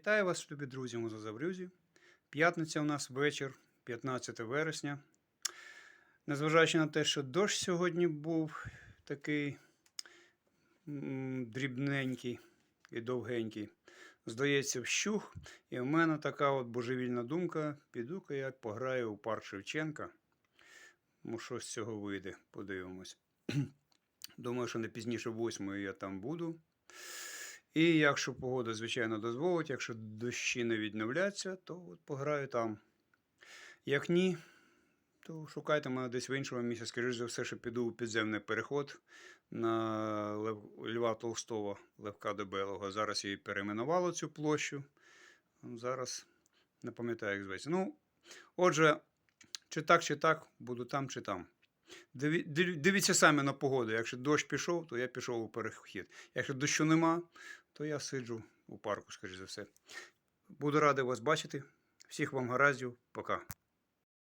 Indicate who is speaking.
Speaker 1: Вітаю вас, любі друзі, у П'ятниця у нас вечір, 15 вересня. Незважаючи на те, що дощ сьогодні був такий дрібненький і довгенький, здається, вщух. І в мене така от божевільна думка: піду-ка я пограю у парк Шевченка. Ну, що з цього вийде, подивимось. Думаю, що не пізніше восьмої я там буду. І якщо погода, звичайно, дозволить, якщо дощі не відновляться, то от пограю там. Як ні, то шукайте мене десь в іншому місці. Скоріше за все, що піду у підземний переход на. Льва Толстого, Левка Дебелого. Зараз її перейменувало цю площу. Зараз не пам'ятаю, як зветься. Ну, отже, чи так, чи так, буду там, чи там. Диві- диві- Дивіться самі на погоду. Якщо дощ пішов, то я пішов у перехід. Якщо дощу нема, то я сиджу у парку, скоріш за все. Буду радий вас бачити. Всіх вам гараздів. Пока.